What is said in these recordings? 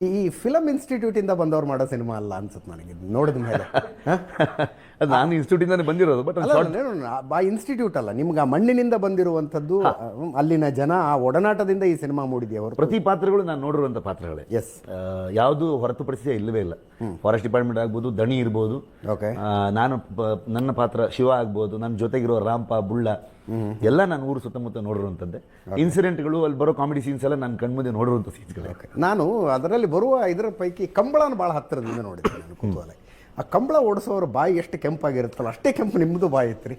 ಈ film institute ಇಂದ ಬಂದವ್ರು ಮಾಡೋ ಸಿನಿಮಾ ಅಲ್ಲ ಅನ್ಸುತ್ತೆ ನನಗೆ. ನೋಡಿದ ಮೇಲೆ? ಅದು ನಾನು ಇನ್ಸ್ಟಿಟ್ಯೂಟಿಂದಾನೇ ಬಂದಿರೋದು ಬಟ್ ಆ ಇನ್ಸ್ಟಿಟ್ಯೂಟ್ ಅಲ್ಲ ನಿಮ್ಗೆ ಆ ಮಣ್ಣಿನಿಂದ ಬಂದಿರುವಂಥದ್ದು ಅಲ್ಲಿನ ಜನ ಆ ಒಡನಾಟದಿಂದ ಈ ಸಿನಿಮಾ ಮೂಡಿದೆಯವರು ಅವರು ಪ್ರತಿ ಪಾತ್ರಗಳು ನಾನು ನೋಡಿರುವಂಥ ಪಾತ್ರಗಳೇ. ಎಸ್ ಯಾವುದು ಹೊರತುಪಡಿಸಿ ಇಲ್ಲವೇ ಇಲ್ಲ. ಫಾರೆಸ್ಟ್ ಡಿಪಾರ್ಟ್ಮೆಂಟ್ ಆಗ್ಬೋದು ದಣಿ ಇರ್ಬೋದು. ಓಕೆ ನಾನು ನನ್ನ ಪಾತ್ರ ಶಿವ ಆಗ್ಬೋದು ನನ್ನ ಜೊತೆಗಿರೋ ರಾಂಪ ಬುಳ್ಳ ಎಲ್ಲ ನಾನು ಊರು ಸುತ್ತಮುತ್ತ ನೋಡಿರುವಂಥದ್ದೇ. ಇನ್ಸಿಡೆಂಟ್ಗಳು ಅಲ್ಲಿ ಬರೋ ಕಾಮಿಡಿ ಸೀನ್ಸ್ ಎಲ್ಲ ನಾನು ಕಣ್ಮುಂದೆ ನೋಡಿರುವಂಥ ಸೀನ್ಸ್ಗಳು ನಾನು ಅದರಲ್ಲಿ ಬರುವ ಇದರ ಪೈಕಿ ಕಂಬಳನ ಭಾಳ ಹತ್ತಿರದಿಂದ ನೋಡಿದ್ದೆ ನಾನು ಕುತೂಹಲ. ಆ ಕಂಬಳ ಓಡಿಸೋರ ಬಾಯಿ ಎಷ್ಟು ಕೆಂಪಾಗಿರುತ್ತಲ್ಲ ಅಷ್ಟೇ ಕೆಂಪು ನಿಮ್ಮದು ಬಾಯಿ ಐತ್ರಿ.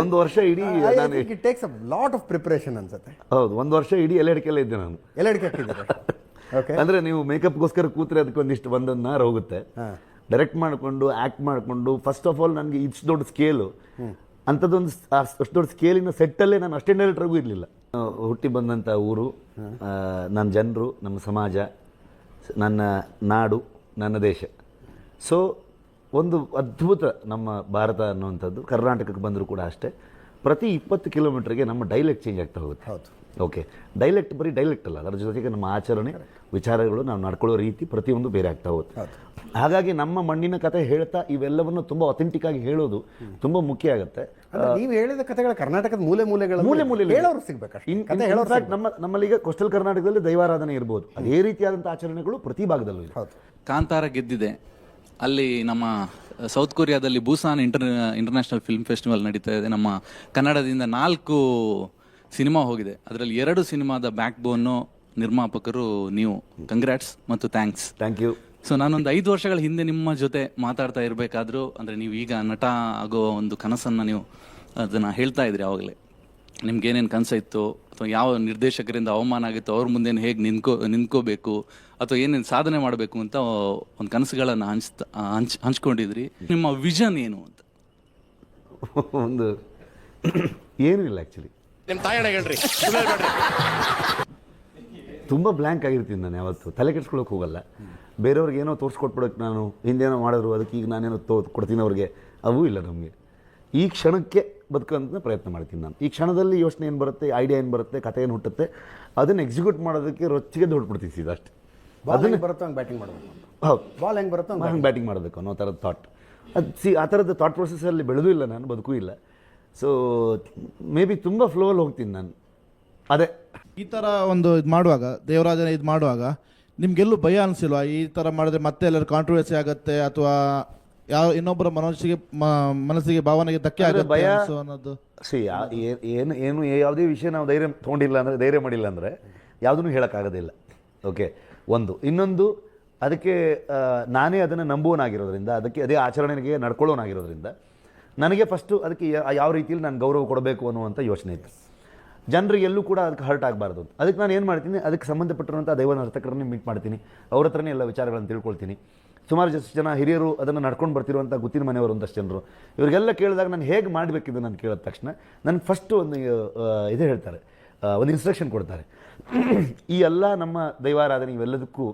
ಒಂದು ವರ್ಷ ಇಡೀ ನಾನು it takes a lot of preparation ಅನ್ಸುತ್ತೆ. ಹೌದು ಒಂದು ವರ್ಷ ಇಡೀ ಎಲೆಡಿಕೆಲ್ಲ ಇದ್ದೆ ನಾನು. ಎಲೆಡಿಕೆ ಅಡಿಕೆ ಹಾಕಿದ್ದಾರೆ? ಓಕೆ ಅಂದ್ರೆ ನೀವು ಮೇಕಪ್ಗೋಸ್ಕರ ಕೂತ್ರೆ ಅದಕ್ಕೆ ಒಂದಿಷ್ಟು ಒಂದೊಂದು ನಾರು ಹೋಗುತ್ತೆ ಡೈರೆಕ್ಟ್ ಮಾಡಿಕೊಂಡು ಆ್ಯಕ್ಟ್ ಮಾಡಿಕೊಂಡು ಫಸ್ಟ್ ಆಫ್ ಆಲ್ ನನಗೆ ಇಷ್ಟು ದೊಡ್ಡ ಸ್ಕೇಲು ಅಂಥದ್ದೊಂದು ಅಷ್ಟು ದೊಡ್ಡ ಸ್ಕೇಲಿನ ಸೆಟ್ಟಲ್ಲೇ ನಾನು ಅಷ್ಟೇ ಡೈರೆಕ್ಟರ್ಗೂ ಇರಲಿಲ್ಲ. ಹುಟ್ಟಿ ಬಂದಂಥ ಊರು ನನ್ನ ಜನರು ನಮ್ಮ ಸಮಾಜ ನನ್ನ ನಾಡು ನನ್ನ ದೇಶ. ಸೊ ಒಂದು ಅದ್ಭುತ ನಮ್ಮ ಭಾರತ ಅನ್ನುವಂಥದ್ದು. ಕರ್ನಾಟಕಕ್ಕೆ ಬಂದರೂ ಕೂಡ ಅಷ್ಟೇ. ಪ್ರತಿ ಇಪ್ಪತ್ತು ಕಿಲೋಮೀಟ್ರಿಗೆ ನಮ್ಮ ಡೈಲೆಕ್ಟ್ ಚೇಂಜ್ ಆಗ್ತಾ ಹೋಗುತ್ತೆ. ಹೌದು. ಓಕೆ ಡೈಲೆಕ್ಟ್ ಬರೀ ಡೈಲೆಕ್ಟ್ ಅಲ್ಲ. ಅದರ ಜೊತೆಗೆ ನಮ್ಮ ಆಚರಣೆ ವಿಚಾರಗಳು ನಾವು ನಡ್ಕೊಳ್ಳೋ ರೀತಿ ಪ್ರತಿಯೊಂದು ಬೇರೆ ಆಗ್ತಾ ಹೋಗುತ್ತೆ. ಹಾಗಾಗಿ ನಮ್ಮ ಮಣ್ಣಿನ ಕತೆ ಹೇಳ್ತಾ ಇವೆಲ್ಲವನ್ನು ತುಂಬ ಅಥೆಂಟಿಕ್ ಆಗಿ ಹೇಳೋದು ತುಂಬ ಮುಖ್ಯ ಆಗುತ್ತೆ. ಅಂದ್ರೆ ನೀವು ಹೇಳಿದ ಕಥೆಗಳ ಕರ್ನಾಟಕದ ಮೂಲೆ ಮೂಲೆಗಳ ಮೂಲೆ ಮೂಲೆ ಹೇಳೋರು ಸಿಗ್ಬೇಕು ನಮ್ಮ ನಮ್ಮಲ್ಲಿ ಹೇಳೋರು ಇನ್ಫ್ಯಾಕ್ಟ್ ನಮ್ಮ ನಮ್ಮಲ್ಲಿಗೆ ಕೋಸ್ಟಲ್ ಕರ್ನಾಟಕದಲ್ಲಿ ದೈವಾರಾಧನೆ ಇರ್ಬೋದು. ಅದೇ ರೀತಿಯಾದಂಥ ಆಚರಣೆಗಳು ಪ್ರತಿ ಭಾಗದಲ್ಲೂ ಇದೆ. ಕಾಂತಾರ ಗೆದ್ದಿದೆ. ಅಲ್ಲಿ ನಮ್ಮ south ಕೊರಿಯಾದಲ್ಲಿ Busan inter international film festival ನಡೀತಾ ಇದೆ. ನಮ್ಮ ಕನ್ನಡದಿಂದ ನಾಲ್ಕು ಸಿನಿಮಾ ಹೋಗಿದೆ. ಅದರಲ್ಲಿ ಎರಡು ಸಿನಿಮಾದ ಬ್ಯಾಕ್ ಬೋನ್ ನಿರ್ಮಾಪಕರು ನೀವು. ಕಂಗ್ರಾಟ್ಸ್ ಮತ್ತು ಥ್ಯಾಂಕ್ಸ್ ಥ್ಯಾಂಕ್ ಯು ಸೊ ನಾನೊಂದು ಐದು ವರ್ಷಗಳ ಹಿಂದೆ ನಿಮ್ಮ ಜೊತೆ ಮಾತಾಡ್ತಾ ಇರಬೇಕಾದ್ರೂ ಅಂದರೆ ನೀವು ಈಗ ನಟ ಆಗೋ ಒಂದು ಕನಸನ್ನು ನೀವು ಅದನ್ನು ಹೇಳ್ತಾ ಇದ್ರಿ ಆವಾಗಲೇ. ನಿಮ್ಗೇನೇನು ಕನಸಿತ್ತು ಅಥವಾ ಯಾವ ನಿರ್ದೇಶಕರಿಂದ ಅವಮಾನ ಆಗಿತ್ತು? ಅವ್ರ ಮುಂದೆ ಹೇಗೆ ನಿಂತ್ಕೋ ನಿಂತ್ಕೋಬೇಕು? ಅಥವಾ ಏನೇನು ಸಾಧನೆ ಮಾಡಬೇಕು ಅಂತ ಒಂದು ಕನಸುಗಳನ್ನು ಹಂಚ್ತಾ ಹಂಚ್ ಹಂಚ್ಕೊಂಡಿದ್ರಿ. ನಿಮ್ಮ ವಿಷನ್ ಏನು ಅಂತ? ಒಂದು ಏನೂ ಇಲ್ಲ ಆ್ಯಕ್ಚುಲಿ ನಿಮ್ಮ ತಾಯಣ ಹೇಳ್ರಿ. ತುಂಬ ಬ್ಲ್ಯಾಂಕ್ ಆಗಿರ್ತೀನಿ ನಾನು ಯಾವತ್ತು. ತಲೆ ಕೆಡ್ಸ್ಕೊಳಕ್ಕೆ ಹೋಗಲ್ಲ. ಬೇರೆಯವ್ರಿಗೆ ಏನೋ ತೋರಿಸ್ಕೊಟ್ಬಿಡೋಕೆ ನಾನು ಹಿಂದೇನೋ ಮಾಡಿದ್ರು ಅದಕ್ಕೆ ಈಗ ನಾನೇನೋ ತೋ ಕೊಡ್ತೀನಿ ಅವ್ರಿಗೆ. ಅವೂ ಇಲ್ಲ ನಮಗೆ. ಈ ಕ್ಷಣಕ್ಕೆ ಬದುಕಂತ ಪ್ರಯತ್ನ ಮಾಡ್ತೀನಿ ನಾನು. ಈ ಕ್ಷಣದಲ್ಲಿ ಯೋಚನೆ ಏನು ಬರುತ್ತೆ ಐಡಿಯಾ ಏನು ಬರುತ್ತೆ ಕತೆ ಏನು ಹುಟ್ಟುತ್ತೆ ಅದನ್ನು ಎಕ್ಸಿಕ್ಯೂಟ್ ಮಾಡೋದಕ್ಕೆ ರೊಚ್ಚಿಗೆ ದೊಡ್ಬಿಡ್ತೀನಿ ಸೀದಾ ಅಷ್ಟೇ ಬರುತ್ತೆ ಹೆಂಗೆ ಬರುತ್ತೋ ಹಂಗೆ ಬ್ಯಾಟಿಂಗ್ ಮಾಡಬೇಕು ಹೌದು. ಬಾಲ್ ಹೆಂಗೆ ಬರುತ್ತೆ ಹಂಗೆ ಹಂಗೆ ಬ್ಯಾಟಿಂಗ್ ಮಾಡಬೇಕು ಅನ್ನೋ ಥರದ ಥಾಟ್ ಅದು ಸಿ ಆ ಥರದ ಥಾಟ್ ಪ್ರೊಸೆಸ್ಸಲ್ಲಿ ಬೆಳೆದೂ ಇಲ್ಲ ನಾನು ಬದುಕೂ ಇಲ್ಲ. ಸೊ ಮೇ ಬಿ ತುಂಬ ಫ್ಲೋಲ್ಲಿ ಹೋಗ್ತೀನಿ ನಾನು. ಅದೇ. ಈ ಥರ ಒಂದು ಇದು ಮಾಡುವಾಗ ದೇವರಾಜನ ಇದು ಮಾಡುವಾಗ ನಿಮ್ಗೆಲ್ಲೂ ಭಯ ಅನಿಸಿಲ್ವಾ? ಈ ಥರ ಮಾಡಿದ್ರೆ ಮತ್ತೆ ಎಲ್ಲರೂ ಕಾಂಟ್ರವರ್ಸಿ ಆಗುತ್ತೆ ಅಥವಾ ಯಾವ ಇನ್ನೊಬ್ಬರ ಮನಸ್ಸಿಗೆ ಮ- ಮನಸ್ಸಿಗೆ ಭಾವನೆಗೆ ಧಕ್ಕೆ ಆಗುತ್ತೆ ಭಯ- ಅನ್ಸೋ ಅನ್ನೋದು? ಸಿ ಏನು ಏನು ಯಾವುದೇ ವಿಷಯ ನಾವು ಧೈರ್ಯ ತೊಗೊಂಡಿಲ್ಲ ಅಂದರೆ ಧೈರ್ಯ ಮಾಡಿಲ್ಲ ಅಂದರೆ ಯಾವುದನ್ನು ಹೇಳೋಕ್ಕಾಗೋದಿಲ್ಲ. ಓಕೆ ಒಂದು. ಇನ್ನೊಂದು ಅದಕ್ಕೆ ಆ, ನಾನೇ ಅದನ್ನು ನಂಬುವನಾಗಿರೋದ್ರಿಂದ ಅದಕ್ಕೆ ಅದೇ ಆಚರಣೆಗೆ ನಡ್ಕೊಳ್ಳೋನಾಗಿರೋದ್ರಿಂದ ನನಗೆ ಫಸ್ಟು ಅದಕ್ಕೆ ಯಾವ ರೀತಿಯಲ್ಲಿ ನಾನು ಗೌರವ ಕೊಡಬೇಕು ಅನ್ನುವಂಥ ಯೋಚನೆ ಇತ್ತು. ಜನರಿಗೆ ಎಲ್ಲೂ ಕೂಡ ಅದಕ್ಕೆ ಹರ್ಟ್ ಆಗಬಾರ್ದು ಅದಕ್ಕೆ ನಾನು ಏನು ಮಾಡ್ತೀನಿ, ಅದಕ್ಕೆ ಸಂಬಂಧಪಟ್ಟಿರುವಂಥ ದೈವ ನರ್ತಕರನ್ನೇ ಮೀಟ್ ಮಾಡ್ತೀನಿ. ಅವ್ರ ಹತ್ರನೇ ಎಲ್ಲ ವಿಚಾರಗಳನ್ನು ತಿಳ್ಕೊಳ್ತೀನಿ. ಸುಮಾರು ಜಸ್ಟ್ ಜನ ಹಿರಿಯರು ಅದನ್ನು ನಡ್ಕೊಂಡು ಬರ್ತಿರುವಂಥ ಗುತ್ತಿನ ಮನೆಯವರು ಒಂದಷ್ಟು ಜನರು. ಇವರಿಗೆಲ್ಲ ಕೇಳಿದಾಗ ನಾನು ಹೇಗೆ ಮಾಡಬೇಕಿದ್ದು ನಾನು ಕೇಳಿದ ತಕ್ಷಣ ನನಗೆ ಫಸ್ಟು ಒಂದು ಇದು ಹೇಳ್ತಾರೆ. ಒಂದು ಇನ್ಸ್ಟ್ರಕ್ಷನ್ ಕೊಡ್ತಾರೆ. ಈ ಎಲ್ಲ ನಮ್ಮ ದೈವಾರಾಧನೆ ಇವೆಲ್ಲದಕ್ಕೂ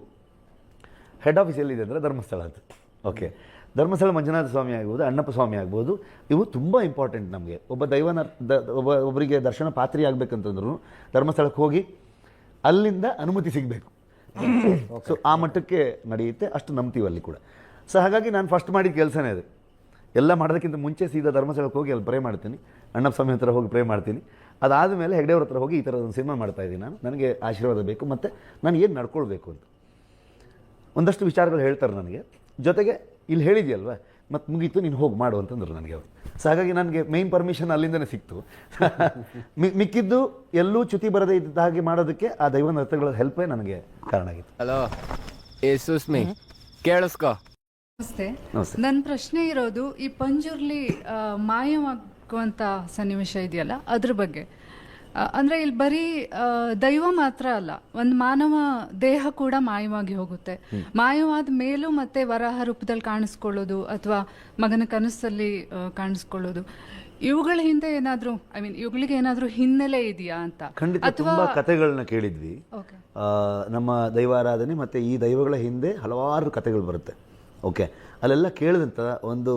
ಹೆಡ್ ಆಫೀಸ್ ಎಲ್ಲಿದೆ ಅಂದರೆ ಧರ್ಮಸ್ಥಳ ಅಂತ. ಓಕೆ ಧರ್ಮಸ್ಥಳ ಮಂಜುನಾಥ ಸ್ವಾಮಿ ಆಗ್ಬೋದು, ಅಣ್ಣಪ್ಪ ಸ್ವಾಮಿ ಆಗ್ಬೋದು, ಇವು ತುಂಬ ಇಂಪಾರ್ಟೆಂಟ್ ನಮಗೆ. ಒಬ್ಬ ದೈವನ ಒಬ್ಬ, ಒಬ್ಬರಿಗೆ ದರ್ಶನ ಪಾತ್ರಿ ಆಗಬೇಕಂತಂದ್ರೂ ಧರ್ಮಸ್ಥಳಕ್ಕೆ ಹೋಗಿ ಅಲ್ಲಿಂದ ಅನುಮತಿ ಸಿಗಬೇಕು. ಸೊ ಆ ಮಟ್ಟಕ್ಕೆ ನಡೆಯುತ್ತೆ, ಅಷ್ಟು ನಂಬ್ತೀವಿ ಅಲ್ಲಿ ಕೂಡ. ಸೊ ಹಾಗಾಗಿ ನಾನು ಫಸ್ಟ್ ಮಾಡಿದ ಕೆಲಸನೇ ಅದು. ಎಲ್ಲ ಮಾಡೋದಕ್ಕಿಂತ ಮುಂಚೆ ಸೀದಾ ಧರ್ಮಸ್ಥಳಕ್ಕೆ ಹೋಗಿ ಅಲ್ಲಿ ಪ್ರೇ ಮಾಡ್ತೀನಿ. ಅಣ್ಣಪ್ಪ ಸ್ವಾಮಿ ಹತ್ರ ಹೋಗಿ ಪ್ರೇ ಮಾಡ್ತೀನಿ. ಅದಾದ ಮೇಲೆ ಹೆಗ್ಡೆಯವ್ರ ಹತ್ರ ಹೋಗಿ ಈ ಥರದ ಒಂದು ಸಿನಿಮಾ ಮಾಡ್ತಾ ಇದ್ದೀನಿ ನಾನು. ನನಗೆ ಆಶೀರ್ವಾದ ಬೇಕು ಮತ್ತು ನಾನು ಏನು ನಡ್ಕೊಳ್ಬೇಕು ಅಂತ. ಒಂದಷ್ಟು ವಿಚಾರಗಳು ಹೇಳ್ತಾರೆ ನನಗೆ. ಜೊತೆಗೆ ಇಲ್ಲಿ ಹೇಳಿದೆಯಲ್ವ? ಮತ್ತು ಮುಗೀತು ನೀನು ಹೋಗಿ ಮಾಡು ಅಂತಂದ್ರು ನನಗೆ ಅವರು. ಸೊ ಹಾಗಾಗಿ ನನಗೆ ಮೇನ್ ಪರ್ಮಿಷನ್ ಅಲ್ಲಿಂದನೇ ಸಿಕ್ತು. ಮಿ- ಮಿಕ್ಕಿದ್ದು ಎಲ್ಲೂ ಚ್ಯುತಿ ಬರದೇ ಇದ್ದ ಹಾಗೆ ಮಾಡೋದಕ್ಕೆ ಆ ದೈವ ನೃತ್ಯಗಳ ಹೆಲ್ಪೇ ನನಗೆ ಕಾರಣ ಆಗಿತ್ತು. ಹಲೋ ಏ ಸುಸ್ಮಿ ಕೇಳಿಸ್ಕೋ. ನಮಸ್ತೆ. ನಮಸ್ತೆ. ನನ್ನ ಪ್ರಶ್ನೆ ಇರೋದು ಈ ಪಂಜುರ್ಲಿ ಮಾಯವಾಗುವಂಥ ಮಾಯವಾಗುವಂತ ಸನ್ನಿವೇಶ ಇದೆಯಲ್ಲ ಅದ್ರ ಬಗ್ಗೆ. ಅಂದ್ರೆ ಇಲ್ಲಿ ಬರೀ ದೈವ ಮಾತ್ರ ಅಲ್ಲ ಒಂದು ಮಾನವ ದೇಹ ಕೂಡ ಮಾಯವಾಗಿ ಹೋಗುತ್ತೆ. ಮಾಯವಾದ ಮೇಲೂ ಮತ್ತೆ ವರಾಹ ರೂಪದಲ್ಲಿ ಕಾಣಿಸ್ಕೊಳ್ಳೋದು ಅಥವಾ ಮಗನ ಕನಸಲ್ಲಿ ಕಾಣಿಸ್ಕೊಳ್ಳೋದು. ಇವುಗಳ ಹಿಂದೆ ಏನಾದರೂ ಐ ಮೀನ್ ಇವುಗಳಿಗೆ ಏನಾದರೂ ಹಿನ್ನೆಲೆ ಇದೆಯಾ ಅಂತ? ಖಂಡಿತ ತುಂಬ ಕಥೆಗಳನ್ನ ಕೇಳಿದ್ವಿ. ಓಕೆ ನಮ್ಮ ದೈವಾರಾಧನೆ ಮತ್ತೆ ಈ ದೈವಗಳ ಹಿಂದೆ ಹಲವಾರು ಕಥೆಗಳು ಬರುತ್ತೆ. ಓಕೆ ಅಲ್ಲೆಲ್ಲ ಕೇಳಿದಂಥ ಒಂದು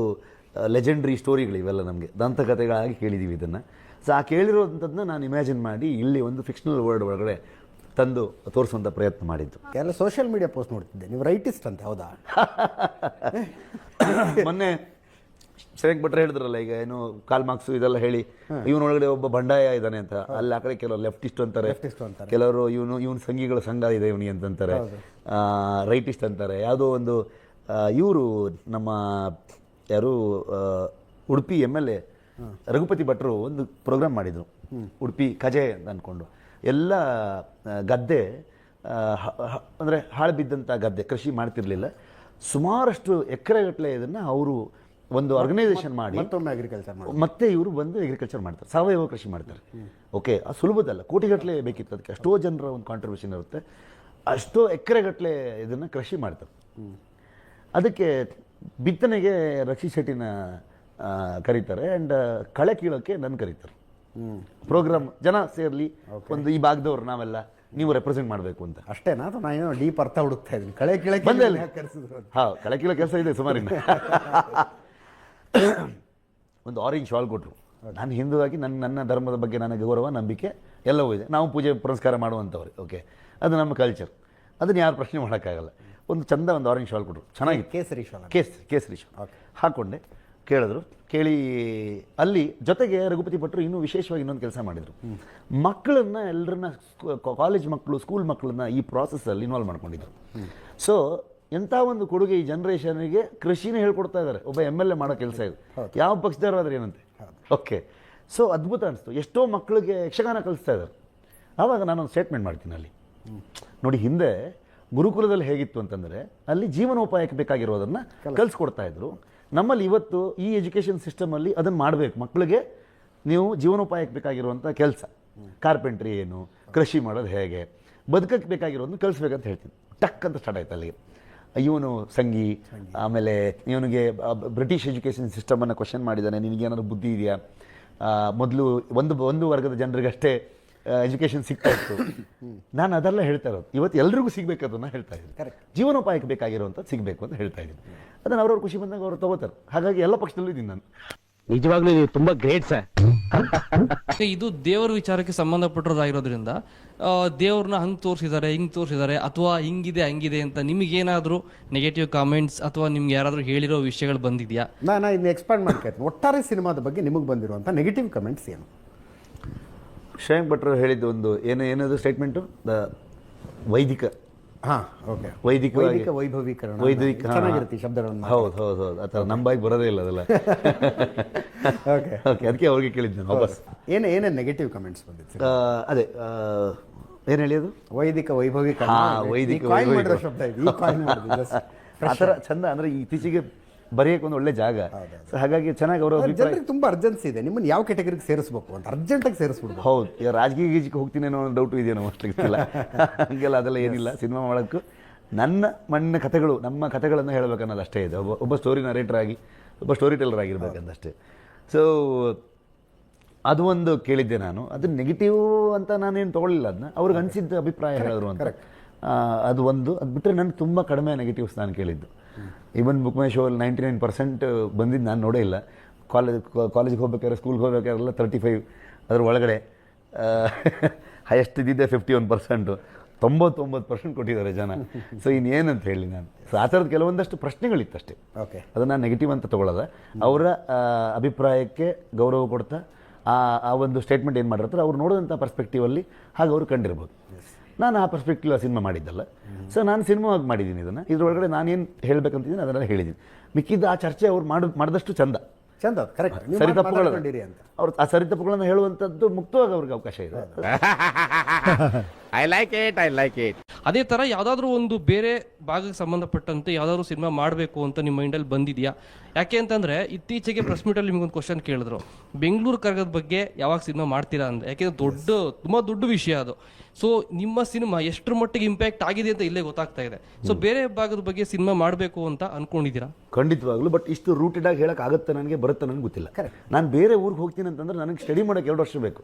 ಲೆಜೆಂಡ್ರಿ ಸ್ಟೋರಿಗಳು ಇವೆಲ್ಲ ನಮಗೆ. ದಂತಕಥೆಗಳಾಗಿ ಕೇಳಿದೀವಿ ಇದನ್ನು. ಸೊ ಆ ನಾನು ಇಮ್ಯಾಜಿನ್ ಮಾಡಿ ಇಲ್ಲಿ ಒಂದು ಫಿಕ್ಷನಲ್ ವರ್ಡ್ ಒಳಗಡೆ ತಂದು ತೋರಿಸುವಂಥ ಪ್ರಯತ್ನ ಮಾಡಿದ್ದು. ಎಲ್ಲ ಸೋಷಿಯಲ್ ಮೀಡಿಯಾ ಪೋಸ್ಟ್ ನೋಡ್ತಿದ್ದೆ. ನೀವು ರೈಟಿಸ್ಟ್ ಅಂತ ಹೌದಾ? ಮೊನ್ನೆ ಶ್ರೇಯಕ್ ಭಟ್ರೆ ಹೇಳಿದ್ರಲ್ಲ ಈಗ ಏನು ಕಾಲ್ ಮಾರ್ಕ್ಸು ಇದೆಲ್ಲ ಹೇಳಿ ಇವನೊಳಗಡೆ ಒಬ್ಬ ಬಂಡಾಯ ಇದ್ದಾನೆ ಅಂತ. ಅಲ್ಲಿ ಆ ಕಡೆ ಕೆಲವರು ಲೆಫ್ಟಿಸ್ಟ್ ಅಂತಾರೆ. ಕೆಲವರು ಇವನು ಇವನು ಸಂಘಿಗಳ ಸಂಘ ಇದೆ ಇವನಿಗೆ ಅಂತಂತಾರೆ. ರೈಟಿಸ್ಟ್ ಅಂತಾರೆ. ಯಾವುದೋ ಒಂದು ಇವರು ನಮ್ಮ ಯಾರು Udupi M L A Raghupathi ಭಟ್ರು ಒಂದು ಪ್ರೋಗ್ರಾಮ್ ಮಾಡಿದರು. ಉಡುಪಿ ಕಜೆ ಅಂತ ಅಂದ್ಕೊಂಡು ಎಲ್ಲ ಗದ್ದೆ ಅಂದ್ರೆ ಹಾಳು ಬಿದ್ದಂಥ ಗದ್ದೆ ಕೃಷಿ ಮಾಡ್ತಿರಲಿಲ್ಲ. ಸುಮಾರಷ್ಟು ಎಕರೆಗಟ್ಟಲೆ ಇದನ್ನು ಅವರು ಒಂದು ಆರ್ಗನೈಸೇಷನ್ ಮಾಡಿ ಮತ್ತೊಮ್ಮೆ ಅಗ್ರಿಕಲ್ಚರ್ ಮತ್ತೆ ಇವರು ಬಂದು ಅಗ್ರಿಕಲ್ಚರ್ ಮಾಡ್ತಾರೆ. ಸಾವಯವ ಕೃಷಿ ಮಾಡ್ತಾರೆ. ಓಕೆ ಅದು ಸುಲಭದಲ್ಲ. ಕೋಟಿಗಟ್ಟಲೆ ಬೇಕಿತ್ತು ಅದಕ್ಕೆ. ಅಷ್ಟೋ ಜನರ ಒಂದು ಕಾಂಟ್ರಿಬ್ಯೂಷನ್ ಇರುತ್ತೆ. ಅಷ್ಟೋ ಎಕರೆಗಟ್ಟಲೆ ಇದನ್ನು ಕೃಷಿ ಮಾಡ್ತಾರೆ. ಅದಕ್ಕೆ ಬಿತ್ತನೆಗೆ ರಕ್ಷಿ ಶೆಟ್ಟಿನ ಕರೀತಾರೆ. ಆ್ಯಂಡ್ ಕಳೆ ಕೀಳೋಕ್ಕೆ ನನ್ನ ಕರೀತಾರೆ. ಪ್ರೋಗ್ರಾಮ್ ಜನ ಸೇರಲಿ ಒಂದು ಈ ಭಾಗದವ್ರು ನಾವೆಲ್ಲ ನೀವು ರೆಪ್ರೆಸೆಂಟ್ ಮಾಡಬೇಕು ಅಂತ. ಅಷ್ಟೇನಾ? ಅಥವಾ ನಾನು ಡೀಪ್ ಅರ್ಥ ಹುಡುಕ್ತಾ ಇದ್ದೀನಿ ಕಳೆ ಕೀಳಕ್ಕೆ ಬಂದೆ. ಹಾ ಕಳೆ ಕೀಳೋ ಕೆಲಸ ಇದೆ ಸುಮಾರಿನ. ಒಂದು ಆರೆಂಜ್ ಶಾಲ್ ಕೊಟ್ಟರು ನಾನು ಹಿಂದೂ ಆಗಿ ನನ್ನ ನನ್ನ ಧರ್ಮದ ಬಗ್ಗೆ ನನಗೆ ಗೌರವ ನಂಬಿಕೆ ಎಲ್ಲವೂ ಇದೆ. ನಾವು ಪೂಜೆ ಪುರಸ್ಕಾರ ಮಾಡುವಂಥವ್ರು ಓಕೆ ಅದು ನಮ್ಮ ಕಲ್ಚರ್ ಅದನ್ನು ಯಾರು ಪ್ರಶ್ನೆ ಮಾಡೋಕ್ಕಾಗಲ್ಲ. ಒಂದು ಚಂದ ಒಂದು ಆರೆಂಜ್ ಶಾಲ್ ಕೊಟ್ಟರು ಚೆನ್ನಾಗಿ ಕೇಸರಿ ಶಾಲ್ ಕೇಸ್ ಕೇಸರಿ ಶಾಲ್ ಹಾಕ್ಕೊಂಡೆ ಕೇಳಿದ್ರು ಕೇಳಿ ಅಲ್ಲಿ ಜೊತೆಗೆ ರಘುಪತಿ ಭಟ್ರು ಇನ್ನೂ ವಿಶೇಷವಾಗಿ ಇನ್ನೊಂದು ಕೆಲಸ ಮಾಡಿದರು. ಮಕ್ಕಳನ್ನ ಎಲ್ಲರನ್ನ ಕಾಲೇಜ್ ಮಕ್ಕಳು ಸ್ಕೂಲ್ ಮಕ್ಕಳನ್ನ ಈ ಪ್ರಾಸೆಸ್ಸಲ್ಲಿ ಇನ್ವಾಲ್ವ್ ಮಾಡ್ಕೊಂಡಿದ್ರು. ಸೊ ಎಂಥ ಒಂದು ಕೊಡುಗೆ ಈ ಜನ್ರೇಷನ್ಗೆ ಕೃಷಿನೇ ಹೇಳ್ಕೊಡ್ತಾ ಇದ್ದಾರೆ ಒಬ್ಬ ಎಂ ಎಲ್ ಎ ಮಾಡೋ ಕೆಲಸ ಇದು. ಯಾವ ಪಕ್ಷದವರಾದ್ರೆ ಏನಂತೆ? ಓಕೆ ಸೊ ಅದ್ಭುತ ಅನಿಸ್ತು. ಎಷ್ಟೋ ಮಕ್ಕಳಿಗೆ ಯಕ್ಷಗಾನ ಕಲಿಸ್ತಾ ಇದ್ದಾರೆ ಆವಾಗ ನಾನೊಂದು ಸ್ಟೇಟ್ಮೆಂಟ್ ಮಾಡ್ತೀನಿ ಅಲ್ಲಿ. ನೋಡಿ ಹಿಂದೆ ಗುರುಕುಲದಲ್ಲಿ ಹೇಗಿತ್ತು ಅಂತಂದರೆ ಅಲ್ಲಿ ಜೀವನೋಪಾಯಕ್ಕೆ ಬೇಕಾಗಿರೋದನ್ನು ಕಲಿಸ್ಕೊಡ್ತಾ ಇದ್ರು. ನಮ್ಮಲ್ಲಿ ಇವತ್ತು ಈ ಎಜುಕೇಷನ್ ಸಿಸ್ಟಮಲ್ಲಿ ಅದನ್ನು ಮಾಡಬೇಕು. ಮಕ್ಕಳಿಗೆ ನೀವು ಜೀವನೋಪಾಯಕ್ಕೆ ಬೇಕಾಗಿರುವಂಥ ಕೆಲಸ. ಕಾರ್ಪೆಂಟ್ರಿ ಏನು ಕೃಷಿ ಮಾಡೋದು ಹೇಗೆ ಬದುಕಕ್ಕೆ ಬೇಕಾಗಿರೋದು ಕಲಿಸ್ಬೇಕಂತ ಹೇಳ್ತೀನಿ. ಟಕ್ ಅಂತ ಸ್ಟಾರ್ಟ್ ಆಯ್ತು ಅಲ್ಲಿಗೆ. ಇವನು ಸಂಗಿ ಆಮೇಲೆ ಇವನಿಗೆ ಬ್ರಿಟಿಷ್ ಎಜುಕೇಷನ್ ಸಿಸ್ಟಮನ್ನು ಕ್ವಶನ್ ಮಾಡಿದ್ದಾನೆ ನಿನಗೇನಾದ್ರು ಬುದ್ಧಿ ಇದೆಯಾ? ಮೊದಲು ಒಂದು ಒಂದು ವರ್ಗದ ಜನರಿಗಷ್ಟೇ ಎಜುಕೇಷನ್ ಸಿಗ್ತಾ ಇತ್ತು. ನಾನು ಅದೆಲ್ಲ ಹೇಳ್ತಾ ಇರೋದು. ಇವತ್ತು ಎಲ್ರಿಗೂ ಸಿಗ್ಬೇಕು ಅದನ್ನ ಹೇಳ್ತಾ ಇದ್ದೀನಿ. ಜೀವನೋಪಾಯಕ್ಕೆ ಬೇಕಾಗಿರುವಂಥದ್ದು ಸಿಗಬೇಕು ಅಂತ ಹೇಳ್ತಾ ಇದ್ದೀನಿ. ಅದನ್ನು ಅವ್ರವ್ರ ಖುಷಿ ಬಂದಾಗ ಅವ್ರು ತಗೋತಾರೆ. ಹಾಗಾಗಿ ಎಲ್ಲ ಪಕ್ಷದಲ್ಲೂ ಇದ್ದೀನಿ ನಾನು. ನಿಜವಾಗ್ಲೂ ನೀವು ತುಂಬಾ ಗ್ರೇಟ್ ಸರ್ ಇದು ದೇವರ ವಿಚಾರಕ್ಕೆ ಸಂಬಂಧಪಟ್ಟಿರೋದಾಗಿರೋದ್ರಿಂದ ದೇವ್ರನ್ನ ಹಂಗ್ ತೋರಿಸಿದ್ದಾರೆ ಹಿಂಗ್ ತೋರಿಸಿದ್ದಾರೆ ಅಥವಾ ಹಿಂಗಿದೆ ಹಂಗಿದೆ ಅಂತ ನಿಮಗೇನಾದ್ರೂ ನೆಗೆಟಿವ್ ಕಾಮೆಂಟ್ಸ್ ಅಥವಾ ನಿಮ್ಗೆ ಯಾರಾದ್ರೂ ಹೇಳಿರೋ ವಿಷಯಗಳು ಬಂದಿದ್ಯಾ? ನಾನು ಇದನ್ನ ಎಕ್ಸ್ಪಾಂಡ್ ಮಾಡ್ಕೊಳ್ತೀನಿ ಒಟ್ಟಾರೆ ಸಿನಿಮಾದ ಬಗ್ಗೆ ನಿಮಗೆ ಬಂದಿರುವಂಥ ನೆಗೆಟಿವ್ ಕಮೆಂಟ್ಸ್ ಏನು? ಶ್ರೇಯಂಕ್ ಭಟ್ರು ಹೇಳಿದ್ದು ಒಂದು ಏನು ಏನದು ಸ್ಟೇಟ್ಮೆಂಟು ದ ವೈದಿಕ. ಹಾಂ ಓಕೆ ವೈದಿಕವಾಗಿ- ವೈದಿಕ ವೈಭವೀಕರಣ ವೈದಿಕ. ಚೆನ್ನಾಗಿರುತ್ತೆ ಶಬ್ದಗಳನ್ನು. ಹೌದು ಹೌದು ಹೌದು. ಆ ಥರ ನಮ್ಮ ಬಾಯಿಗೆ ಬರೋದೇ ಇಲ್ಲ ಅದೆಲ್ಲ. ಓಕೆ ಓಕೆ ಅದಕ್ಕೆ ಅವ್ರಿಗೆ ಕೇಳಿದ್ದೆ ನಾನು ವಾಪಸ್. ಏನು ಏನೇನು ನೆಗೆಟಿವ್ ಕಮೆಂಟ್ಸ್ ಬಂದಿತ್ತು? ಅದೇ ಏನು ಹೇಳಿ ಅದು ವೈದಿಕ ವೈಭವೀಕರಣ ವೈದಿಕ ಶಬ್ದ ಇದು ಆ ಥರ ಚಂದ ಅಂದರೆ ಇತ್ತೀಚೆಗೆ ಬರೆಯೋಕೆ ಒಂದು ಒಳ್ಳೆ ಜಾಗ. ಸೊ ಹಾಗಾಗಿ ಚೆನ್ನಾಗಿ ಅವರು ಜನರಿಗೆ ತುಂಬಾ ಅರ್ಜೆನ್ಸಿ ಇದೆ. ನಿಮ್ಮನ್ನು ಯಾವ ಕೆಟಗರಿಗೆ ಸೇರಿಸ್ಬೇಕು ಅಂತ. ಅರ್ಜೆಂಟಾಗಿ ಸೇರಿಸ್ಬಿಡ್ಬೋದು ಹೌದು. ಈಗ ರಾಜಕೀಯ ಗೀಜಕ್ಕೆ ಹೋಗ್ತೀನಿ ಅನ್ನೋ ಒಂದು ಡೌಟು ಇದೆಯೋ ಅಷ್ಟು ಹಂಗೆಲ್ಲ ಅದೆಲ್ಲ ಏನಿಲ್ಲ. ಸಿನಿಮಾ ಮಾಡೋಕ್ಕೂ ನನ್ನ ಮಣ್ಣಿನ ಕಥೆಗಳು ನಮ್ಮ ಕಥೆಗಳನ್ನು ಹೇಳಬೇಕನ್ನೋದು ಅಷ್ಟೇ ಇದೆ. ಒಬ್ಬ ಒಬ್ಬ ಸ್ಟೋರಿ ನರೇಟರ್ ಆಗಿ ಒಬ್ಬ ಸ್ಟೋರಿ ಟೆಲ್ಲರ್ ಆಗಿರ್ಬೇಕಂದಷ್ಟೇ ಸೊ ಅದು ಒಂದು ಕೇಳಿದ್ದೆ ನಾನು. ಅದು ನೆಗೆಟಿವ್ ಅಂತ ನಾನೇನು ತೊಗೊಳ್ಳಿಲ್ಲ ಅದನ್ನ. ಅವ್ರಿಗೆ ಅನಿಸಿದ್ದ ಅಭಿಪ್ರಾಯ ಹೇಳಿದ್ರು ಅಂತ. ಅದು ಒಂದು. ಅದು ಬಿಟ್ಟರೆ ನನಗೆ ತುಂಬ ಕಡಿಮೆ ನೆಗೆಟಿವ್ಸ್ ನಾನು ಕೇಳಿದ್ದು. ಈವನ್ ಬುಕ್ ಮೈ ಶೋ ಅಲ್ಲಿ ನೈಂಟಿ ನೈನ್ ಪರ್ಸೆಂಟ್ ಬಂದಿದ್ದು ನಾನು ನೋಡೇ ಇಲ್ಲ. ಕಾಲೇಜ್ ಕಾಲೇಜಿಗೆ ಹೋಗ್ಬೇಕಾದ್ರೆ ಸ್ಕೂಲ್ಗೆ ಹೋಗ್ಬೇಕಾದ್ರೆಲ್ಲ ತರ್ಟಿ ಫೈವ್ ಅದ್ರ ಒಳಗಡೆ ಹೈಯೆಸ್ಟ್ ಇದ್ದಿದ್ದೆ ಫಿಫ್ಟಿ ಒನ್ ಪರ್ಸೆಂಟು ತೊಂಬತ್ತೊಂಬತ್ತು ಪರ್ಸೆಂಟ್ ಕೊಟ್ಟಿದ್ದಾರೆ ಜನ. ಸೊ ಇನ್ನೇನಂತ ಹೇಳಿ ನಾನು. ಸೊ ಆ ಥರದ ಕೆಲವೊಂದಷ್ಟು ಪ್ರಶ್ನೆಗಳಿತ್ತಷ್ಟೇ. ಓಕೆ ಅದನ್ನು ನೆಗೆಟಿವ್ ಅಂತ ತೊಗೊಳ್ಳೋದ ಅವರ ಅಭಿಪ್ರಾಯಕ್ಕೆ ಗೌರವ ಕೊಡ್ತಾ ಆ ಆ ಒಂದು ಸ್ಟೇಟ್ಮೆಂಟ್ ಏನು ಮಾಡಿರ್ತಾರೆ ಅವ್ರು ನೋಡಿದಂಥ ಪರ್ಸ್ಪೆಕ್ಟಿವಲ್ಲಿ ಹಾಗೆ ಅವರು ಕಂಡಿರ್ಬೋದು. ನಾನು ಆ ಪರ್ಸ್ಪೆಕ್ಟಿವ್ ಆ ಸಿನಿಮಾ ಮಾಡಿದ್ದಲ್ಲ. ಸೊ ನಾನು ಸಿನಿಮಾವಾಗಿ ಮಾಡಿದ್ದೀನಿ ಇದನ್ನು. ಇದ್ರೊಳಗಡೆ ನಾನೇನು ಹೇಳಬೇಕಂತಿದ್ದೀನಿ ಅದನ್ನೆಲ್ಲ ಹೇಳಿದ್ದೀನಿ. ಮಿಕ್ಕಿದ್ದ ಆ ಚರ್ಚೆ ಅವ್ರು ಮಾಡ ಮಾಡಿದಷ್ಟು ಚಂದ. ಚಂದ ಕರೆಕ್ಟ್ ಸರಿ ತಪ್ಪುಗಳು ಅಂತ. ಅವ್ರು ಆ ಸರಿ ತಪ್ಪುಗಳನ್ನು ಹೇಳುವಂಥದ್ದು ಮುಕ್ತವಾಗಿ ಅವ್ರಿಗೆ ಅವಕಾಶ ಇದೆ. I like it I like it ಅದೇ ತರ ಯಾವ್ದಾದ್ರು ಒಂದು ಬೇರೆ ಭಾಗಕ್ಕೆ ಸಂಬಂಧಪಟ್ಟಂತೆ ಯಾವ್ದಾದ್ರು ಸಿನಿಮಾ ಮಾಡಬೇಕು ಅಂತ ನಿಮ್ಮ ಮೈಂಡಲ್ಲಿ ಬಂದಿದ್ಯಾ? ಯಾಕೆ ಅಂತಂದ್ರೆ ಇತ್ತೀಚೆಗೆ ಪ್ರೆಸ್ ಮೀಟಲ್ಲಿ ನಿಮಗೊಂದು ಕ್ವಶನ್ ಕೇಳಿದ್ರು. ಬೆಂಗಳೂರು ಕರಗದ ಬಗ್ಗೆ ಯಾವಾಗ ಸಿನಿಮಾ ಮಾಡ್ತೀರಾ ಅಂದ್ರೆ ಯಾಕೆಂದ್ರೆ ದೊಡ್ಡ ತುಂಬಾ ದೊಡ್ಡ ವಿಷಯ ಅದು. ಸೊ ನಿಮ್ಮ ಸಿನಿಮಾ ಎಷ್ಟರ ಮಟ್ಟಿಗೆ ಇಂಪ್ಯಾಕ್ಟ್ ಆಗಿದೆ ಅಂತ ಇಲ್ಲೇ ಗೊತ್ತಾಗ್ತಾ ಇದೆ. ಸೊ ಬೇರೆ ಭಾಗದ ಬಗ್ಗೆ ಸಿನಿಮಾ ಮಾಡಬೇಕು ಅಂತ ಅನ್ಕೊಂಡಿದ್ದೀರಾ? ಖಂಡಿತವಾಗ್ಲೂ ಬಟ್ ಇಷ್ಟು ರೂಟೆಡ್ ಆಗಿ ಹೇಳಕ್ ಆಗುತ್ತೆ ನನಗೆ ಬರುತ್ತೆ ನನಗೆ ಗೊತ್ತಿಲ್ಲ. ನಾನು ಬೇರೆ ಊರಿಗೆ ಹೋಗ್ತೀನಿ ಅಂತಂದ್ರೆ ನನಗೆ ಸ್ಟಡಿ ಮಾಡೋಕೆ ಎರಡು ವರ್ಷ ಬೇಕು.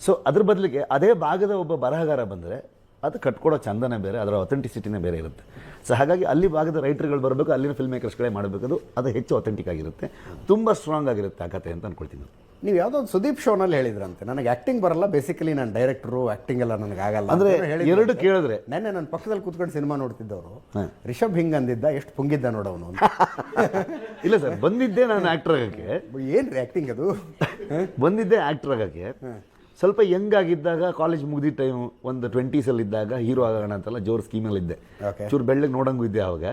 ಸೊ ಅದ್ರ ಬದಲಿಗೆ ಅದೇ ಭಾಗದ ಒಬ್ಬ ಬರಹಗಾರ ಬಂದರೆ ಅದು ಕಟ್ಕೊಡೋ ಚಂದನೇ ಬೇರೆ ಅದರ ಅಥೆಂಟಿಸಿಟಿನೇ ಬೇರೆ ಇರುತ್ತೆ. ಸೊ ಹಾಗಾಗಿ ಅಲ್ಲಿ ಭಾಗದ ರೈಟರ್ಗಳು ಬರಬೇಕು ಅಲ್ಲಿನ ಫಿಲ್ಮ್ ಮೇಕರ್ಸ್ಗಳೇ ಮಾಡಬೇಕು. ಅದು ಅದು ಹೆಚ್ಚು ಅಥೆಂಟಿಕ್ ಆಗಿರುತ್ತೆ. ತುಂಬ ಸ್ಟ್ರಾಂಗ್ ಆಗಿರುತ್ತೆ ಆ ಕತೆ ಅಂತ ಅನ್ಕೊಳ್ತೀನಿ ನೀವು ಯಾವುದೋ ಒಂದು ಸುದೀಪ್ ಶೋನಲ್ಲಿ ಹೇಳಿದ್ರಂತೆ. ನನಗೆ ಆ್ಯಕ್ಟಿಂಗ್ ಬರಲ್ಲ ಬೇಸಿಕಲಿ ನಾನು ಡೈರೆಕ್ಟ್ರು ಆ್ಯಕ್ಟಿಂಗ್ ಎಲ್ಲ ನನಗೆ ಆಗಲ್ಲ ಅಂದರೆ. ಎರಡು ಕೇಳಿದ್ರೆ. ನೆನ್ನೆ ನನ್ನ ಪಕ್ಕದಲ್ಲಿ ಕೂತ್ಕೊಂಡು ಸಿನಿಮಾ ನೋಡ್ತಿದ್ದವರು. ರಿಷಬ್ ಹಿಂಗ್ ಅಂದಿದ್ದ ಎಷ್ಟು ಪುಂಗಿದ್ದ ನೋಡವನು ಅಂತ. ಇಲ್ಲ ಸರ್ ಬಂದಿದ್ದೆ ನಾನು ಆ್ಯಕ್ಟರ್ ಏನು ಏನ್ರಿ ಆ್ಯಕ್ಟಿಂಗ್ ಅದು? ಬಂದಿದ್ದೆ ಆ್ಯಕ್ಟರ್ ಆಗೋಕ್ಕೆ. ಸ್ವಲ್ಪ ಯಂಗ್ ಆಗಿದ್ದಾಗ ಕಾಲೇಜ್ ಮುಗಿದಿದ್ದ ಟೈಮ್ ಒಂದು ಟ್ವೆಂಟೀಸಲ್ಲಿ ಇದ್ದಾಗ ಹೀರೋ ಆಗೋಣ ಅಂತೆಲ್ಲ ಜೋರು ಸ್ಕೀಮಲ್ಲಿದ್ದೆ ಚೂರು ಬೆಳ್ಳಗೆ ನೋಡಂಗೂ ಇದ್ದೆ ಅವಾಗ.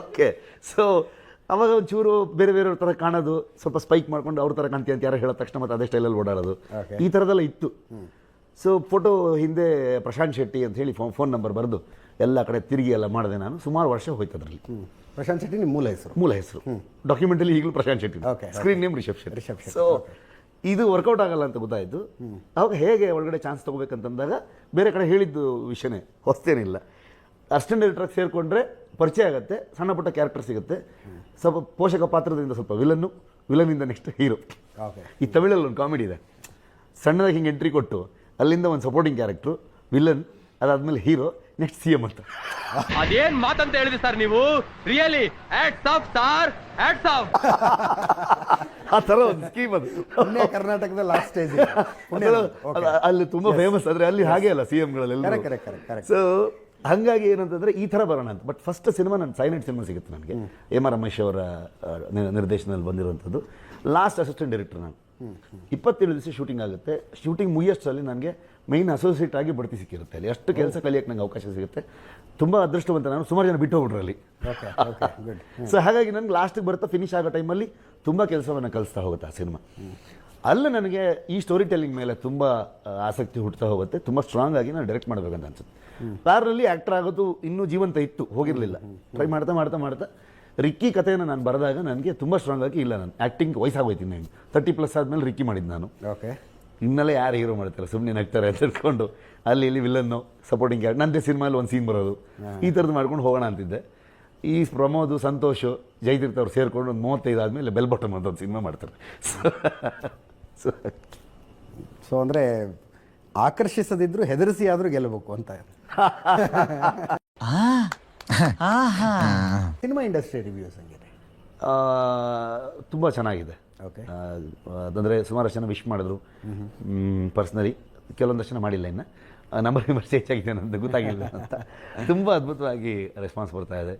ಓಕೆ ಸೊ ಅವಾಗ ಒಂಚೂರು ಬೇರೆ ಬೇರೆ ಥರ ಕಾಣೋದು ಸ್ವಲ್ಪ ಸ್ಪೈಕ್ ಮಾಡ್ಕೊಂಡು ಅವ್ರ ಥರ ಕಾಣ್ತೀಯ ಅಂತ ಯಾರು ಹೇಳೋ ತಕ್ಷಣ ಮತ್ತೆ ಅದೇ ಸ್ಟೈಲಲ್ಲಿ ಓಡಾಡೋದು. ಈ ಥರದೆಲ್ಲ ಇತ್ತು. ಸೊ ಫೋಟೋ ಹಿಂದೆ ಪ್ರಶಾಂತ್ ಶೆಟ್ಟಿ ಅಂತ ಹೇಳಿ ಫೋನ್ ಫೋನ್ ನಂಬರ್ ಬರೆದು ಎಲ್ಲ ಕಡೆ ತಿರುಗಿ ಎಲ್ಲ ಮಾಡಿದೆ ನಾನು. ಸುಮಾರು ವರ್ಷ ಹೋಯ್ತು ಅದರಲ್ಲಿ. ಪ್ರಶಾಂತ್ ಶೆಟ್ಟಿ ನಿಮ್ಮ ಮೂಲ ಹೆಸರು. ಮೂಲ ಹೆಸರು. ಡಾಕ್ಯುಮೆಂಟಲ್ಲಿ ಈಗಲೂ Prashanth Shetty screen name Rishab Shetty, so ಇದು ವರ್ಕೌಟ್ ಆಗಲ್ಲ ಅಂತ ಗೊತ್ತಾಯಿತು. ಅವಾಗ ಹೇಗೆ ಒಳಗಡೆ ಚಾನ್ಸ್ ತೊಗೋಬೇಕಂತಂದಾಗ ಬೇರೆ ಕಡೆ ಹೇಳಿದ್ದು ವಿಷಯನೇ ಹೊಸ್ತೇನಿಲ್ಲ. ಅಷ್ಟೇ ಡೈರೆಕ್ಟ್ರಾಗಿ ಸೇರಿಕೊಂಡ್ರೆ ಪರಿಚಯ ಆಗುತ್ತೆ ಸಣ್ಣ ಪುಟ್ಟ ಕ್ಯಾರೆಕ್ಟರ್ ಸಿಗುತ್ತೆ. ಸ್ವಲ್ಪ ಪೋಷಕ ಪಾತ್ರದಿಂದ ಸ್ವಲ್ಪ ವಿಲನ್ನು ವಿಲನಿಂದ ನೆಕ್ಸ್ಟ್ ಹೀರೋ ಈ ತಮಿಳಲ್ಲಿ ಒಂದು ಕಾಮಿಡಿ ಇದೆ. ಸಣ್ಣದಾಗಿ ಹಿಂಗೆ ಎಂಟ್ರಿ ಕೊಟ್ಟು ಅಲ್ಲಿಂದ ಒಂದು ಸಪೋರ್ಟಿಂಗ್ ಕ್ಯಾರೆಕ್ಟ್ರು ವಿಲನ್ ಅದಾದಮೇಲೆ ಹೀರೋ ನೆಕ್ಸ್ಟ್ ಸಿ ಎಂ ಅಂತ. ಅದೇನ್ ಮಾತಂತ ಹೇಳಿದ್ರಿ ಸರ್ ನೀವು? Really hats off star hats off ಆ ಥರ ಒಂದು ಸ್ಕೀಮ್ ಅದು. ಪುಣ್ಯ ಕರ್ನಾಟಕದ ಲಾಸ್ಟ್ ಸ್ಟೇಜ್ ಅಲ್ಲ- ತುಂಬಾ ಫೇಮಸ್ ಆದ್ರೆ ಅಲ್ಲಿ ಹಾಗೆ ಅಲ್ಲ ಸಿ Correct, correct, correct, ಎಂಗಳೆಲ್ಲ correct. ಸೊ ಹಂಗಾಗಿ ಏನಂತಂದ್ರೆ ಈ ತರ ಬರೋಣ ಅಂತ. ಬಟ್ ಫಸ್ಟ್ ಸಿನಿಮಾ ನನ್ನ ಸೈಲೆಂಟ್ ಸಿನಿಮಾ ಸಿಗುತ್ತೆ ನನಗೆ. ಎಂ ಆರ್ ರಮೇಶ್ ಅವರ ಆ, ನಿ- ನಿರ್ದೇಶನದಲ್ಲಿ ಬಂದಿರುವಂಥದ್ದು. ಲಾಸ್ಟ್ ಅಸಿಸ್ಟೆಂಟ್ ಡೈರೆಕ್ಟರ್ ನಾನು. ಇಪ್ಪತ್ತೇಳು ದಿವಸ ಶೂಟಿಂಗ್ ಆಗುತ್ತೆ. ಶೂಟಿಂಗ್ ಮುಗಿಯೋಷ್ಟರಲ್ಲಿ ನನಗೆ ಮೈನ್ ಅಸೋಸಿಯೇಟ್ ಆಗಿ ಬಡ್ತಿ ಸಿಕ್ಕಿರುತ್ತೆ ಅಲ್ಲಿ. ಅಷ್ಟು ಕೆಲಸ ಕಲಿಯಕ್ಕೆ ನಂಗೆ ಅವಕಾಶ ಸಿಗುತ್ತೆ. ತುಂಬ ಅದೃಷ್ಟವಂತ ನಾನು ಸುಮಾರು ಜನ ಬಿಟ್ಟು ಹೋಗ್ಬಿಟ್ರು ಅಲ್ಲಿ. ಸೊ ಹಾಗಾಗಿ ನನಗೆ ಲಾಸ್ಟಿಗೆ ಬರ್ತಾ ಫಿನಿಶ್ ಆಗೋ ಟೈಮಲ್ಲಿ ತುಂಬ ಕೆಲಸವನ್ನು ಕಲಿಸ್ತಾ ಹೋಗುತ್ತೆ ಆ ಸಿನಿಮಾ ಅಲ್ಲ ನನಗೆ ಈ ಸ್ಟೋರಿ ಟೆಲ್ಲಿಂಗ್ ಮೇಲೆ ತುಂಬ ಆಸಕ್ತಿ ಹುಡ್ತಾ ಹೋಗುತ್ತೆ. ತುಂಬ ಸ್ಟ್ರಾಂಗ್ ಆಗಿ ನಾನು ಡೈರೆಕ್ಟ್ ಮಾಡಬೇಕಂತ ಅನ್ಸುತ್ತೆ. ಕಾರಲ್ಲಿ ಆ್ಯಕ್ಟರ್ ಆಗೋದು ಇನ್ನೂ ಜೀವಂತ ಇತ್ತು ಹೋಗಿರಲಿಲ್ಲ. ಟ್ರೈ ಮಾಡ್ತಾ ಮಾಡ್ತಾ ಮಾಡ್ತಾ ರಿಕ್ಕಿ ಕಥೆಯನ್ನು ನಾನು ಬರೆದಾಗ ನನಗೆ ತುಂಬ ಸ್ಟ್ರಾಂಗ್ ಆಗಿ ಇಲ್ಲ ನಾನು. ಆ್ಯಕ್ಟಿಂಗ್ ವಯಸ್ಸಾಗೋಯ್ತೀನಿ ನಾನು ತರ್ಟಿ ಪ್ಲಸ್ ಆದಮೇಲೆ ರಿಕ್ಕಿ ಮಾಡಿದ್ದು ನಾನು. ಓಕೆ ಇನ್ನೆಲ್ಲ ಯಾರು ಹೀರೋ ಮಾಡ್ತಾರೆ? ಸುಮ್ಮನೆ ನಗ್ತಾರೆ ಅಂತ ಹೇಳ್ಕೊಂಡು ಅಲ್ಲಿ ಇಲ್ಲಿ ವಿಲನ್ನು ಸಪೋರ್ಟಿಂಗ್ ಕ್ಯಾರೆಕ್ಟರ್ ನಂದೇ ಸಿನಿಮಾಲಿ ಒಂದು ಸೀನ್ ಬರೋದು. ಈ ಥರದ್ದು ಮಾಡ್ಕೊಂಡು ಹೋಗೋಣ ಅಂತಿದ್ದೆ. ಈ ಪ್ರಮೋದ್ ಸಂತೋಷ್ ಜಯತೀರ್ಥ ಅವ್ರು ಸೇರಿಕೊಂಡು ಒಂದು ಮೂವತ್ತೈದು ಆದಮೇಲೆ ಬೆಲ್ ಬಟಮ್ ಅಂತ ಒಂದು ಸಿನಿಮಾ ಮಾಡ್ತಾರೆ. ಸೊ ಸೊ ಅಂದರೆ ಆಕರ್ಷಿಸದಿದ್ರು ಹೆದರಿಸಿ ಆದರೂ ಗೆಲ್ಲಬೇಕು ಅಂತ. ಸಿನಿಮಾ ಇಂಡಸ್ಟ್ರಿ ರಿವ್ಯೂಸ್ ಹಂಗಿದೆ? ತುಂಬ ಚೆನ್ನಾಗಿದೆ. ಓಕೆ ಅದಂದರೆ ಸುಮಾರಷ್ಟು ಜನ ವಿಶ್ ಮಾಡಿದ್ರು. ಪರ್ಸ್ನಲಿ ಕೆಲವೊಂದಷ್ಟು ಜನ ಮಾಡಿಲ್ಲ ಇನ್ನು. ನಂಬರ್ ನಂಬರ್ ಚೇಂಜ್ ಆಗಿದೆ ಅಂತ ಗೊತ್ತಾಗಿಲ್ಲ ಅಂತ. ತುಂಬ ಅದ್ಭುತವಾಗಿ ರೆಸ್ಪಾನ್ಸ್ ಬರ್ತಾ ಇದೆ.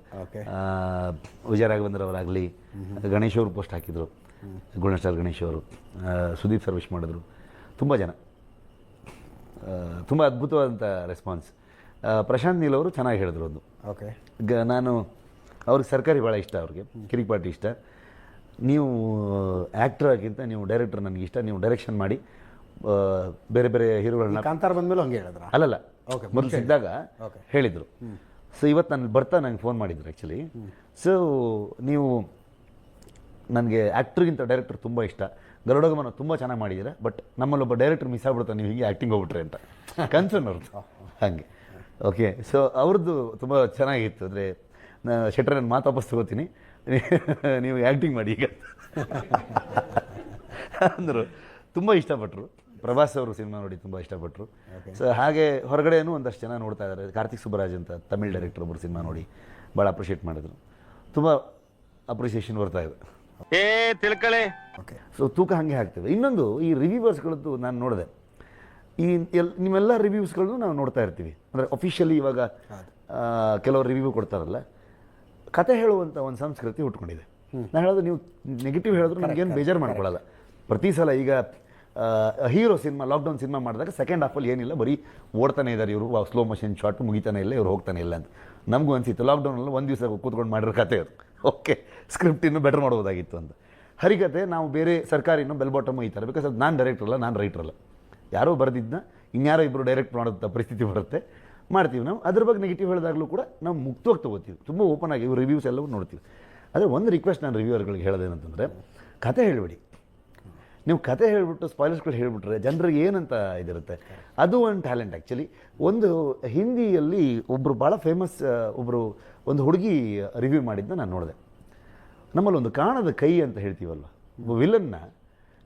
ವಿಜಯ ರಾಘವೇಂದ್ರ ಗಣೇಶ್ ಅವರು ಪೋಸ್ಟ್ ಹಾಕಿದ್ರು. ಗುಣಸ್ಟಾರ್ ಗಣೇಶ್ ಅವರು. ಸುದೀಪ್ ಸರ್ ವಿಶ್ ಮಾಡಿದ್ರು. ತುಂಬ ಜನ. ತುಂಬ ಅದ್ಭುತವಾದಂಥ ರೆಸ್ಪಾನ್ಸ್ ಪ್ರಶಾಂತ್ ನೀಲ್ ಅವರು ಚೆನ್ನಾಗಿ ಹೇಳಿದ್ರು ಒಂದು ಓಕೆ ಗ ನಾನು ಅವ್ರಿಗೆ ಸರ್ಕಾರಿ ಭಾಳ ಇಷ್ಟ ಅವ್ರಿಗೆ. ಕಿರಿಕ್ ಪಾರ್ಟಿ ಇಷ್ಟ. ನೀವು ಆ್ಯಕ್ಟರ್ ಆಗಿಂತ ನೀವು ಡೈರೆಕ್ಟರ್ ನನಗೆ ಇಷ್ಟ ನೀವು ಡೈರೆಕ್ಷನ್ ಮಾಡಿ ಬೇರೆ ಬೇರೆ ಹೀರೋಗಳನ್ನ ಕಾಂತಾರ ಬಂದಮೇಲೆ ಹಂಗೆ ಹೇಳಿದ್ರ? ಅಲ್ಲಲ್ಲ ಓಕೆ ಮೊದಲು ಸಿದ್ದಾಗ. ಹೇಳಿದರು. ಸೊ ಇವತ್ತು ನಾನು ಬರ್ತಾ ನಂಗೆ ಫೋನ್ ಮಾಡಿದ್ರು ಆ್ಯಕ್ಚುಲಿ ಸೊ ನೀವು ನನಗೆ ಆ್ಯಕ್ಟ್ರಿಗಿಂತ ಡೈರೆಕ್ಟರ್ ತುಂಬ ಇಷ್ಟ. ಗರುಡಗಮನ ತುಂಬ ಚೆನ್ನಾಗಿ ಮಾಡಿದ್ದೀರಾ ಬಟ್ ನಮ್ಮಲ್ಲೊಬ್ಬ ಡೈರೆಕ್ಟರ್ ಮಿಸ್ ಆಗ್ಬಿಡ್ತಾರೆ ನೀವು ಹೀಗೆ ಆ್ಯಕ್ಟಿಂಗ್ ಹೋಗ್ಬಿಟ್ರೆ ಅಂತ. ಕನ್ಸರ್ನ್ ಅವ್ರದ್ದು ಹಾಗೆ. ಓಕೆ ಸೊ ಅವ್ರದ್ದು ತುಂಬ ಚೆನ್ನಾಗಿತ್ತು. ಅಂದರೆ ಶೆಟ್ರ ನಾನು ಮಾತು ವಾಪಸ್ ತಗೋತೀನಿ. ನೀವು ಆ್ಯಕ್ಟಿಂಗ್ ಮಾಡಿ ಈಗ. ಅಂದರು. ತುಂಬ ಇಷ್ಟಪಟ್ಟರು ಪ್ರಭಾಸ್ ಅವರು ಸಿನಿಮಾ ನೋಡಿ ತುಂಬ ಇಷ್ಟಪಟ್ಟರು ಸೊ ಹಾಗೆ ಹೊರಗಡೆನೂ ಒಂದಷ್ಟು ಜನ ನೋಡ್ತಾ ಇದ್ದಾರೆ ಕಾರ್ತಿಕ್ ಸುಬ್ಬರಾಜ್ ಅಂತ ತಮಿಳ್ ಡೈರೆಕ್ಟರ್ ಒಬ್ಬರು ಸಿನಿಮಾ ನೋಡಿ ಭಾಳ ಅಪ್ರಿಷಿಯೇಟ್ ಮಾಡಿದ್ರು. ತುಂಬ ಅಪ್ರಿಷಿಯೇಷನ್ ಬರ್ತಾ ಇದೆ. ಏ ತಿಳ್ಕಳೆ. ಓಕೆ ಸೊ ತೂಕ ಹಾಗೆ ಹಾಕ್ತೇವೆ ಇನ್ನೊಂದು ಈ ರಿವ್ಯೂವರ್ಸ್ಗಳದ್ದು ನಾನು ನೋಡಿದೆ. ಈ ಎಲ್ ನಿಮ್ಮೆಲ್ಲ ರಿವ್ಯೂಸ್ಗಳನ್ನು ನಾವು ನೋಡ್ತಾ ಇರ್ತೀವಿ. ಅಂದರೆ ಅಫಿಷಿಯಲಿ ಇವಾಗ ಕೆಲವರು ರಿವ್ಯೂ ಕೊಡ್ತಾರಲ್ಲ. ಕತೆ ಹೇಳುವಂಥ ಒಂದು ಸಂಸ್ಕೃತಿ ಉಟ್ಕೊಂಡಿದೆ ನಾನು ಹೇಳೋದು ನೀವು ನೆಗೆಟಿವ್ ಹೇಳಿದ್ರು ನನಗೇನು ಬೇಜಾರು ಮಾಡ್ಕೊಳ್ಳಲ್ಲ ಪ್ರತಿ ಸಲ ಈಗ ಹೀರೋ ಸಿನಿಮಾ ಲಾಕ್ಡೌನ್ ಸಿನಿಮಾ ಮಾಡಿದಾಗ ಸೆಕೆಂಡ್ ಹಾಫಲ್ಲಿ ಏನಿಲ್ಲ ಬರೀ ಓಡ್ತಾನೆ ಇದ್ದಾರೆ ಇವರು. ಸ್ಲೋ ಮೋಷನ್ ಶಾರ್ಟ್ ಮುಗಿತಾನೆ ಇಲ್ಲ ಇವ್ರು ಹೋಗ್ತಾನೆ ಇಲ್ಲ ಅಂತ. ನಮಗೂ ಅನಿಸಿತ್ತು ಲಾಕ್ಡೌನಲ್ಲಿ ಒಂದು ದಿವಸ ಕೂತ್ಕೊಂಡು ಮಾಡಿರೋ ಕತೆ ಅದು. ಓಕೆ ಸ್ಕ್ರಿಪ್ಟ್ ಇನ್ನೂ ಬೆಟರ್ ಮಾಡ್ಬೋದಾಗಿತ್ತು ಅಂತ. ಹರಿಕತೆ ನಾವು ಬೇರೆ ಸರ್ಕಾರಿನೂ ಬೆಲ್ ಬಾಟಮ್ ಈ ಥರ ಬಿಕಾಸ್ ಅದು ನಾನು ಡೈರೆಕ್ಟ್ರಲ್ಲ ನಾನು ರೈಟ್ರಲ್ಲ ಯಾರೋ ಬರೆದಿದ್ದನ್ನ ಇನ್ಯಾರೋ ಇಬ್ಬರು ಡೈರೆಕ್ಟ್ ಮಾಡೋಂಥ ಪರಿಸ್ಥಿತಿ ಬರುತ್ತೆ. ಮಾಡ್ತೀವಿ ನಾವು. ಅದ್ರ ಬಗ್ಗೆ ನೆಗೆಟಿವ್ ಹೇಳಿದಾಗಲೂ ಕೂಡ ನಾವು ಮುಕ್ತವಾಗಿ ತೊಗೋತೀವಿ. ತುಂಬ ಓಪನ್ ಆಗಿ ರಿವ್ಯೂಸ್ ಎಲ್ಲವೂ ನೋಡ್ತೀವಿ. ಆದರೆ ಒಂದು ರಿಕ್ವೆಸ್ಟ್ ನಾನು ರಿವ್ಯೂವರ್ಗಳಿಗೆ ಹೇಳೋದೇನಂತಂದರೆ ಕತೆ ಹೇಳಬೇಡಿ. ನೀವು ಕತೆ ಹೇಳಿಬಿಟ್ಟು ಸ್ಪಾಯ್ಲರ್ಸ್ಗಳು ಹೇಳಿಬಿಟ್ರೆ ಜನರಿಗೆ ಏನಂತ ಇದಿರುತ್ತೆ? ಅದು ಒಂದು ಟ್ಯಾಲೆಂಟ್ ಆ್ಯಕ್ಚುಲಿ ಒಂದು ಹಿಂದಿಯಲ್ಲಿ ಒಬ್ಬರು ಭಾಳ ಫೇಮಸ್ ಒಬ್ಬರು ಒಂದು ಹುಡುಗಿ ರಿವ್ಯೂ ಮಾಡಿದ್ದನ್ನ ನಾನು ನೋಡಿದೆ. ನಮ್ಮಲ್ಲಿ ಒಂದು ಕಾಣದ ಕೈ ಅಂತ ಹೇಳ್ತೀವಲ್ವ? ವಿಲನ್ನ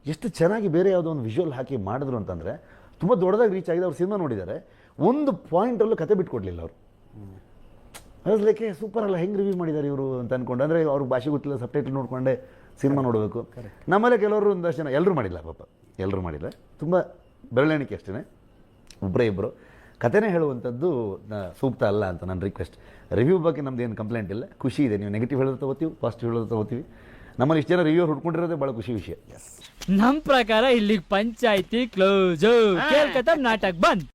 ಎಷ್ಟು ಚೆನ್ನಾಗಿ ಬೇರೆ ಯಾವುದೋ ಒಂದು ವಿಷುವಲ್ ಹಾಕಿ ಮಾಡಿದ್ರು ಅಂತಂದರೆ, ತುಂಬ ದೊಡ್ಡದಾಗಿ ರೀಚ್ ಆಗಿದೆ. ಅವ್ರು ಸಿನಿಮಾ ನೋಡಿದ್ದಾರೆ. ಒಂದು ಪಾಯಿಂಟಲ್ಲೂ ಕತೆ ಬಿಟ್ಕೊಡ್ಲಿಲ್ಲ ಅವರು. ಅದಕ್ಕೆ ಸೂಪರ್ ಅಲ್ಲ ಹೆಂಗೆ ರಿವ್ಯೂ ಮಾಡಿದ್ದಾರೆ ಇವರು ಅಂತ ಅಂದ್ಕೊಂಡು ಅಂದರೆ ಅವ್ರ ಭಾಷೆ ಗೊತ್ತಿಲ್ಲ ಸಬ್ಟೈಟಲ್ ನೋಡಿಕೊಂಡೆ ಸಿನಿಮಾ ನೋಡಬೇಕು. ನಮ್ಮಲ್ಲೇ ಕೆಲವರು ಒಂದಷ್ಟು ಜನ ಎಲ್ಲರೂ ಮಾಡಿಲ್ಲ ಪಾಪ ಎಲ್ಲರೂ ಮಾಡಿಲ್ಲ. ತುಂಬ ಬೆರಳೆಣಿಕೆ ಅಷ್ಟೇ ಒಬ್ಬರೇ ಇಬ್ಬರು ಕಥೆನೇ ಹೇಳುವಂಥದ್ದು ಸೂಕ್ತ ಅಲ್ಲ ಅಂತ ನನ್ನ ರಿಕ್ವೆಸ್ಟ್ ರಿವ್ಯೂ ಬಗ್ಗೆ ನಮ್ದು ಏನು ಕಂಪ್ಲೇಂಟ್ ಇಲ್ಲ. ಖುಷಿ ಇದೆ ನೀವು ನೆಗೆಟಿವ್ ಹೇಳೋದು ತಗೋತೀವಿ ಪಾಸಿಟಿವ್ ಹೇಳೋದು ತಗೋತೀವಿ. ನಮ್ಮಲ್ಲಿ ಇಷ್ಟು ಜನ ರಿವ್ಯೂ ಹುಡ್ಕೊಂಡಿರೋದೇ ಭಾಳ ಖುಷಿ ವಿಷಯ. ನಮ್ಮ ಪ್ರಕಾರ ಇಲ್ಲಿಗೆ ಪಂಚಾಯಿತಿ ಕ್ಲೋಸ್ ಕೇಳ್ಕತ್ತ ನಾಟಕ್ ಬಂದ್.